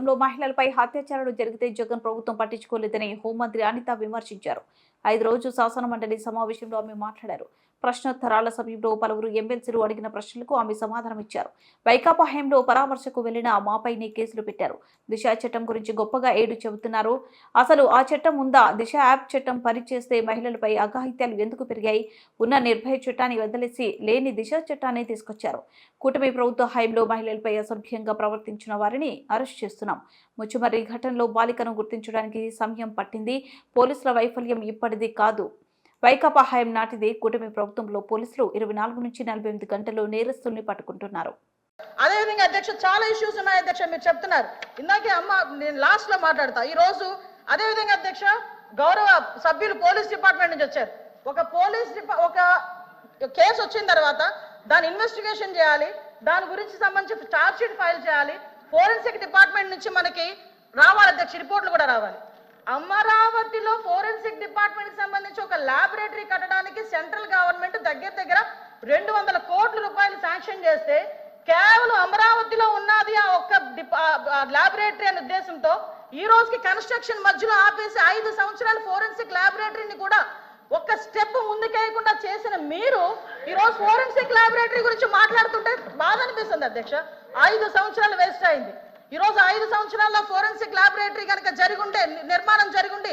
మహిళలపై అత్యాచారాలు జరిగితే జగన్ ప్రభుత్వం పట్టించుకోలేదని హోంమంత్రి అనిత విమర్శించారు. ఐదు రోజు శాసన మండలి సమావేశంలో ఆమె మాట్లాడారు. ప్రశ్నోత్తరాల సమయంలో పలువురు ఎమ్మెల్సీలు అడిగిన ప్రశ్నలకు ఆమె సమాధానం ఇచ్చారు వైకాపా హయాంలో పరామర్శకు వెళ్ళిన మాపైనే కేసులు పెట్టారు. దిశ చట్టం గురించి గొప్పగా ఏడు చెబుతున్నారు. అసలు ఆ చట్టం ఉందా? దిశ యాప్ చట్టం పనిచేస్తే మహిళలపై అఘాయిత్యాలు ఎందుకు పెరిగాయి? ఉన్న నిర్భయ చట్టాన్ని వదిలేసి లేని దిశ చట్టాన్ని తీసుకొచ్చారు. కూటమి ప్రభుత్వ హయాంలో మహిళలపై అసభ్యంగా ప్రవర్తించిన వారిని అరెస్ట్ చేస్తున్నాం. ముచ్చుమర్రి ఘటనలో బాలికను గుర్తించడానికి సమయం పట్టింది. పోలీసుల వైఫల్యం ఇప్పటిది కాదు. వైకాపా హయాం నాటిది కూటమి ప్రభుత్వంలో పోలీసులు ఇరవై నాలుగు నుంచి నలభై ఎనిమిది గంటల్లో నేరస్తుల్ని పట్టుకుంటున్నారు. అదేవిధంగా అధ్యక్ష చాలా ఇష్యూస్ ఉన్నాయి అధ్యక్ష మీరు చెప్తున్నారు. ఇందాకే అమ్మ నేను లాస్ట్లో మాట్లాడతా. ఈ రోజు అదేవిధంగా అధ్యక్ష గౌరవ సభ్యులు పోలీస్ డిపార్ట్మెంట్ నుంచి వచ్చారు. ఒక పోలీస్ ఒక కేసు వచ్చిన తర్వాత దాని ఇన్వెస్టిగేషన్ చేయాలి. దాని గురించి సంబంధించి ఛార్జ్ షీట్ ఫైల్ చేయాలి. ఫోరెన్సిక్ డిపార్ట్మెంట్ నుంచి మనకి రావాలి అధ్యక్ష రిపోర్ట్లు కూడా రావాలి. అమరావతిలో ఫోరెన్సిక్ డిపార్ట్మెంట్ సంబంధించి ల్యాబొరేటరీ కట్టడానికి సెంట్రల్ గవర్నమెంట్ దగ్గర దగ్గర రెండు వందల కోట్ల రూపాయలు శాంక్షన్ చేస్తే కేవలం అమరావతిలో ఉన్నది ఆ ఒక్క ల్యాబొరేటరీ అనే ఉద్దేశంతో ఈ రోజుకి కన్స్ట్రక్షన్ మధ్యలో ఆపేసి ఐదు సంవత్సరాలు ఫోరెన్సిక్ ల్యాబొరేటరీని కూడా ఒక్క స్టెప్ ముందుకేయకుండా చేసిన మీరు ఈ రోజు ఫోరెన్సిక్ ల్యాబొరేటరీ గురించి మాట్లాడుతుంటే బాధ అనిపిస్తుంది అధ్యక్ష. ఐదు సంవత్సరాలు వేస్ట్ అయింది. ఈ రోజు ఐదు సంవత్సరాల్లో ఫోరెన్సిక్ ల్యాబొరేటరీ కనుక జరిగి ని- నిర్మాణం జరిగుండి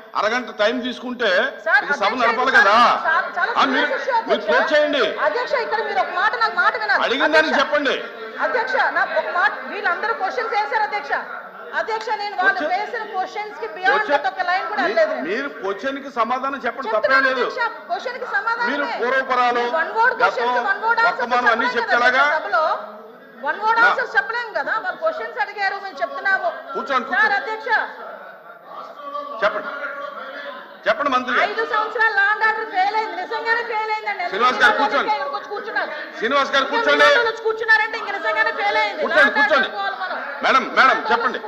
అరగంట టైం తీసుకుంటే సభ నడపాలి కదా? మీరు. క్లోజ్ చేయండి. అధ్యక్ష ఇక్కడ మీరు ఒక మాట నాకు మాట వినాలి. అడిగిన దానికి అధ్యక్ష, చెప్పండి. అధ్యక్ష నా ఒక మాట వీళ్ళందరూ క్వశ్చన్స్ వేశారు అధ్యక్ష. అధ్యక్ష నేను వాళ్ళు వేసిన క్వశ్చన్స్కి బియాండ్ Question- ఒక లైన్ కూడా. మీరు క్వశ్చన్కి సమాధానం చెప్పండి తప్పేం లేదు. అధ్యక్ష క్వశ్చన్కి సమాధానం మీరు పూర్వపరాలు, వన్ వర్డ్ క్వశ్చన్స్ గతం, వన్ వర్డ్ అన్ని వన్ వర్డ్ నా- ఆన్సర్స్ చెప్పలేము కదా. వాళ్ళు క్వశ్చన్స్ అడిగారు మేము చెప్తున్నాము. కూర్చోండి, సార్. అధ్యక్ష. చెప్పండి. చెప్పండి మంత్రి ఐదు సంవత్సరాలు లాండ్ ఆర్డర్ ఫెయిల్ అయింది. నిజంగానే ఫెయిల్ అయిందండి. శ్రీనివాస్ గారు కూర్చోండి. కూర్చున్నారు. శ్రీనివాస్ గారు కూర్చోండి. కూర్చున్నారంటే ఇంక నిజంగానే ఫెయిల్ అయింది. కూర్చోండి కూర్చోండి. మేడం మేడం చెప్పండి.